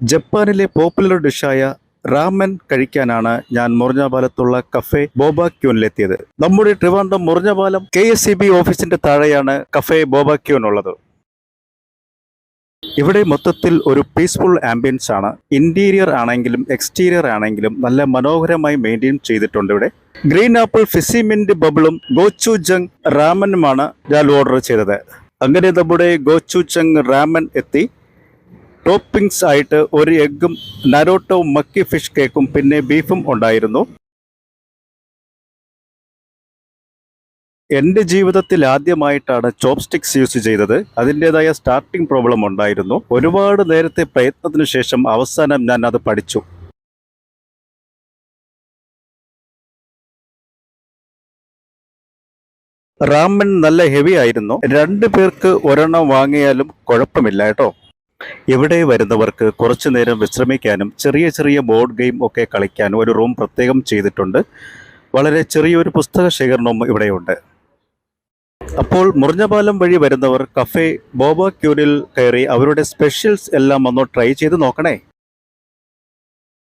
ജപ്പാനിലെ popular ഡിഷായ ramen കഴിക്കാനാണ് ഞാൻ മുറിഞ്ഞപാലത്തുള്ള കഫേ ബോബാക്യൂനിലെത്തിയത് നമ്മുടെ Trivandrum Murinjapalam K S C B ഓഫീസിന്റെ താഴെയാണ് കഫേ ബോബാക്യൂൻ ഉള്ളത് ഇവിടെ മൊത്തത്തിൽ ഒരു പീസ്ഫുൾ ആംബിയൻസ് ആണ്. ഇന്റീരിയർ ആണെങ്കിലും എക്സ്റ്റീരിയർ ആണെങ്കിലും നല്ല മനോഹരമായി മെയിന്റെയിൻ ചെയ്തിട്ടുണ്ട് ഇവിടെ. ഗ്രീൻ ആപ്പിൾ ഫിസിമിന്റ് ബബിളും ഗോച്ചു ജങ് റാമനുമാണ് ഞാൻ ഓർഡർ ചെയ്തത്. അങ്ങനെ നമ്മുടെ ഗോച്ചു ചങ് റാമൻ എത്തി. ടോപ്പിംഗ്സ് ആയിട്ട് ഒരു എഗ്ഗും നരോട്ടോ മക്കി ഫിഷ് കേക്കും പിന്നെ ബീഫും ഉണ്ടായിരുന്നു. എന്റെ ജീവിതത്തിൽ ആദ്യമായിട്ടാണ് ചോപ്സ്റ്റിക്സ് യൂസ് ചെയ്തത്. അതിന്റെതായ സ്റ്റാർട്ടിംഗ് പ്രോബ്ലം ഉണ്ടായിരുന്നു. ഒരുപാട് നേരത്തെ പ്രയത്നത്തിന് ശേഷം അവസാനം ഞാൻ അത് പഠിച്ചു. റാമൻ നല്ല ഹെവി ആയിരുന്നു. രണ്ടു പേർക്ക് ഒരെണ്ണം വാങ്ങിയാലും കുഴപ്പമില്ല കേട്ടോ. ഇവിടെ വരുന്നവർക്ക് കുറച്ചു നേരം വിശ്രമിക്കാനും ചെറിയ ചെറിയ ബോർഡ് ഗെയിം ഒക്കെ കളിക്കാനും ഒരു റൂം പ്രത്യേകം ചെയ്തിട്ടുണ്ട്. വളരെ ചെറിയൊരു പുസ്തക ശേഖരണവും ഇവിടെയുണ്ട്. അപ്പോൾ മുറിഞ്ഞപാലം വഴി വരുന്നവർ കഫേ ബോബ ക്യൂരിൽ കയറി അവരുടെ സ്പെഷ്യൽസ് എല്ലാം ഒന്ന് ട്രൈ ചെയ്ത് നോക്കണേ.